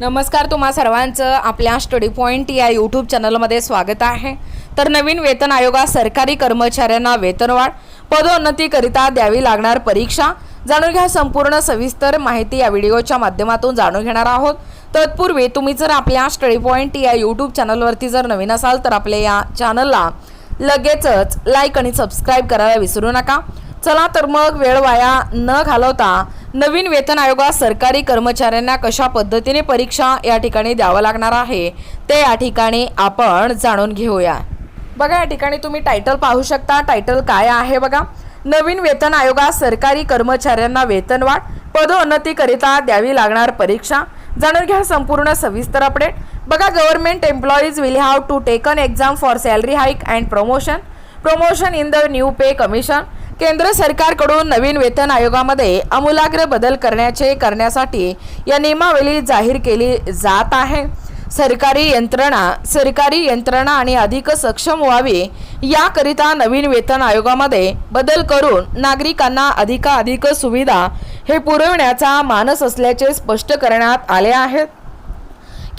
नमस्कार तुम्हा सर्वांचं. आपल्या स्टडी पॉईंट या यूट्यूब चॅनलमध्ये स्वागत आहे. तर नवीन वेतन आयोगात सरकारी कर्मचाऱ्यांना वेतनवाढ पदोन्नतीकरिता द्यावी लागणार परीक्षा. जाणून घ्या संपूर्ण सविस्तर माहिती या व्हिडिओच्या माध्यमातून जाणून घेणार आहोत. तत्पूर्वी तुम्ही जर आपल्या स्टडी पॉईंट या यूट्यूब चॅनलवरती जर नवीन असाल तर आपल्या या चॅनलला लगेचच लाईक आणि सबस्क्राईब करायला विसरू नका. चला तर मग वेळ वाया न घालवता नवीन वेतन आयोगात सरकारी कर्मचाऱ्यांना कशा पद्धतीने परीक्षा या ठिकाणी द्यावं लागणार आहे ते या ठिकाणी आपण जाणून घेऊया. बघा या ठिकाणी तुम्ही टायटल पाहू शकता. टायटल काय आहे बघा? नवीन वेतन आयोगात सरकारी कर्मचाऱ्यांना वेतनवाढ पदोन्नतीकरिता द्यावी लागणार परीक्षा. जाणून घ्या संपूर्ण सविस्तर अपडेट बघा government employees will have to taken exam for salary hike and promotion promotion in the new pay commission केंद्र सरकारकडून नवीन वेतन आयोगामध्ये आमूलाग्र बदल करण्याचे करण्यासाठी या नियमावली जाहीर केली जात आहे. सरकारी यंत्रणा सरकारी यंत्रणा आणि अधिक सक्षम व्हावी याकरिता नवीन वेतन आयोगामध्ये बदल करून नागरिकांना अधिकाधिक सुविधा हे पुरवण्याचा मानस असल्याचे स्पष्ट करण्यात आले आहेत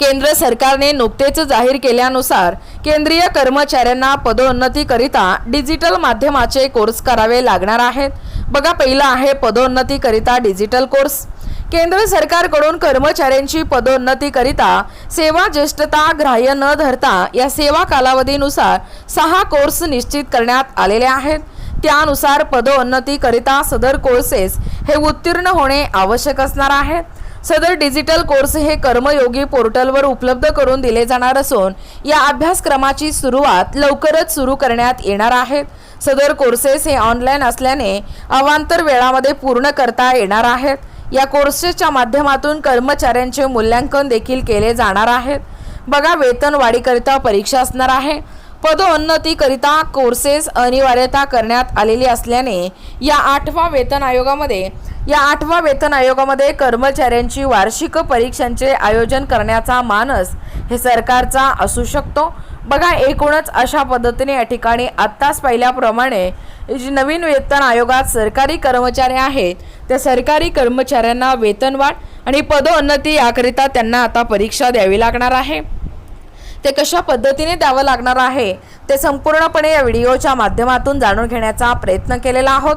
केंद्र सरकारने नुकतेच जाहीर केल्यानुसार केंद्रीय कर्मचाऱ्यांना पदोन्नतीकरिता डिजिटल माध्यमाचे कोर्स करावे लागणार आहेत. बघा पहिला आहे पदोन्नतीकरिता डिजिटल कोर्स. केंद्र सरकारकडून कर्मचाऱ्यांची पदोन्नतीकरिता सेवा ज्येष्ठता ग्राह्य न धरता या सेवा कालावधीनुसार सहा कोर्स निश्चित करण्यात आलेले आहेत. त्यानुसार पदोन्नतीकरिता सदर कोर्सेस हे उत्तीर्ण होणे आवश्यक असणार आहे. सदर डिजिटल कोर्स हे कर्मयोगी पोर्टलवर उपलब्ध करून दिले जाणार असून या अभ्यासक्रमाची सुरुवात लवकरच सुरू करण्यात येणार आहेत सदर कोर्सेस हे ऑनलाईन असल्याने अवांतर वेळामध्ये पूर्ण करता येणार आहेत. या कोर्सेसच्या माध्यमातून कर्मचाऱ्यांचे मूल्यांकन देखील केले जाणार आहेत. बघा वेतनवाढीकरिता परीक्षा असणार आहे. पदोन्नतीकरिता कोर्सेस अनिवार्यता करण्यात आलेली असल्याने या आठवा वेतन आयोगामध्ये या आठवा वेतन आयोगामध्ये कर्मचाऱ्यांची वार्षिक परीक्षांचे आयोजन करण्याचा मानस हे सरकारचा असू शकतो. बघा एकूणच अशा पद्धतीने या ठिकाणी आत्ताच पाहिल्याप्रमाणे जी नवीन वेतन आयोगात सरकारी कर्मचारी आहेत त्या सरकारी कर्मचाऱ्यांना वेतनवाढ आणि पदोन्नती याकरिता त्यांना आता परीक्षा द्यावी लागणार आहे. ते कशा पद्धतीने द्यावं लागणार आहे ते संपूर्णपणे या व्हिडिओच्या माध्यमातून जाणून घेण्याचा प्रयत्न केलेला आहोत.